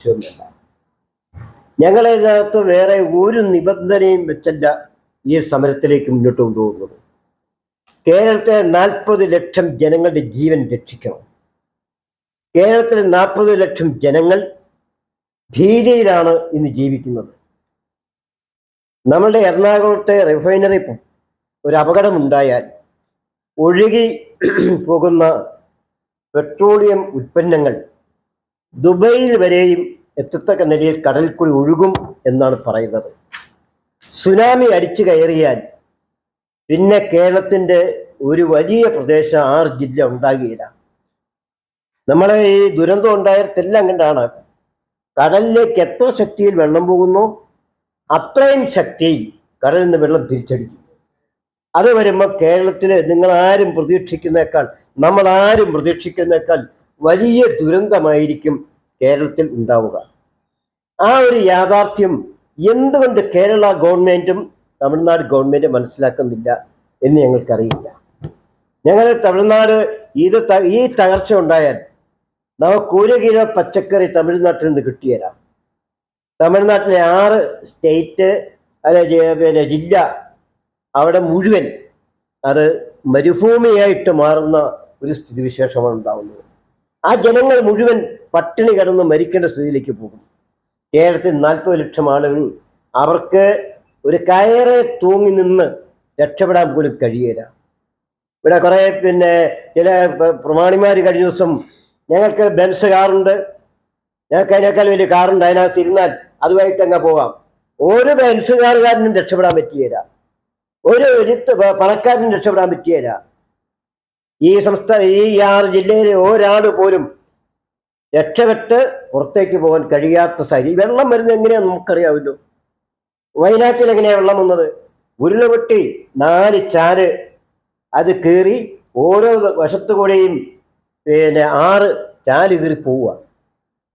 ആവശ്യമല്ല ഞങ്ങളിതിനകത്ത് വേറെ ഒരു നിബന്ധനയും വെച്ചല്ല ഈ സമരത്തിലേക്ക് മുന്നോട്ട് കൊണ്ടുപോകുന്നത്. കേരളത്തിലെ നാൽപ്പത് ലക്ഷം ജനങ്ങളുടെ ജീവൻ രക്ഷിക്കണം. കേരളത്തിലെ നാൽപ്പത് ലക്ഷം ജനങ്ങൾ ഭീതിയിലാണ് ഇന്ന് ജീവിക്കുന്നത്. നമ്മളുടെ എറണാകുളത്തെ റിഫൈനറി ഒരു അപകടമുണ്ടായാൽ ഒഴുകി പോകുന്ന പെട്രോളിയം ഉൽപ്പന്നങ്ങൾ ദുബൈയിൽ വരെയും എത്തത്തക്ക നിലയിൽ കടലിൽ കൂടി ഒഴുകും എന്നാണ് പറയുന്നത്. സുനാമി അടിച്ചു കയറിയാൽ പിന്നെ കേരളത്തിന്റെ ഒരു വലിയ പ്രദേശം ആറ് ജില്ല ഉണ്ടാകുകയില്ല നമ്മളെ ഈ ദുരന്തം ഉണ്ടായിടത്തെല്ലാം കണ്ടാണ്. കടലിലേക്ക് എത്ര ശക്തിയിൽ വെള്ളം പോകുന്നു അത്രയും ശക്തി കടലിൽ നിന്ന് വെള്ളം തിരിച്ചടിക്കും. അത് വരുമ്പോൾ കേരളത്തിൽ നിങ്ങൾ ആരും പ്രതീക്ഷിക്കുന്നേക്കാൾ നമ്മൾ ആരും പ്രതീക്ഷിക്കുന്നേക്കാൾ വലിയ ദുരന്തമായിരിക്കും കേരളത്തിൽ ഉണ്ടാവുക. ആ ഒരു യാഥാർത്ഥ്യം എന്തുകൊണ്ട് കേരള ഗവൺമെന്റും തമിഴ്നാട് ഗവൺമെന്റും മനസ്സിലാക്കുന്നില്ല എന്ന് ഞങ്ങൾക്കറിയില്ല. ഞങ്ങൾ തമിഴ്നാട് ഇത് ഈ തകർച്ച ഉണ്ടായാൽ നമുക്ക് ഒരു കിലോ പച്ചക്കറി തമിഴ്നാട്ടിൽ നിന്ന് കിട്ടിയരാം. തമിഴ്നാട്ടിലെ ആറ് സ്റ്റേറ്റ് അല്ലെ പിന്നെ ജില്ല അവിടെ മുഴുവൻ അത് മരുഭൂമിയായിട്ട് മാറുന്ന ഒരു സ്ഥിതിവിശേഷമാണ് ഉണ്ടാവുന്നത്. ആ ജനങ്ങൾ മുഴുവൻ പട്ടിണി കിടന്ന് മരിക്കേണ്ട സ്ഥിതിയിലേക്ക് പോകും കേരളത്തിൽ നാൽപ്പത് ലക്ഷം ആളുകൾ അവർക്ക് ഒരു കയറെ തൂങ്ങി നിന്ന് രക്ഷപ്പെടാൻ പോലും കഴിയില്ല ഇവിടെ കുറേ പിന്നെ ചില പ്ര- പ്രമാണിമാർ കഴിഞ്ഞ ദിവസം ഞങ്ങൾക്ക് ബെൻസ് കാറുണ്ട്. ഞങ്ങൾക്ക് അതിനേക്കാൾ വലിയ കാറുണ്ട്. അതിനകത്ത് ഇരുന്നാൽ അതുമായിട്ട് അങ്ങ് പോകാം. ഒരു ബെൻസ് കാറുകാരനും രക്ഷപ്പെടാൻ പറ്റിയേരാ ഒരു ഒരുത്ത് പണക്കാരനും രക്ഷപ്പെടാൻ പറ്റിയേല. ഈ സംസ്ഥാന ഈ ആറ് ജില്ലയിലെ ഒരാൾ പോലും രക്ഷപ്പെട്ട് പുറത്തേക്ക് പോകാൻ കഴിയാത്ത സാഹചര്യം. വെള്ളം വരുന്നത് എങ്ങനെയാണെന്ന് നമുക്കറിയാമല്ലോ. വയനാട്ടിൽ എങ്ങനെയാണ് വെള്ളം വന്നത്? ഉരുളപൊട്ടി നാല് ചാൽ അത് കീറി ഓരോ വശത്തു കൂടെയും പിന്നെ ആറ് ചാൽ കീറി പോവുക.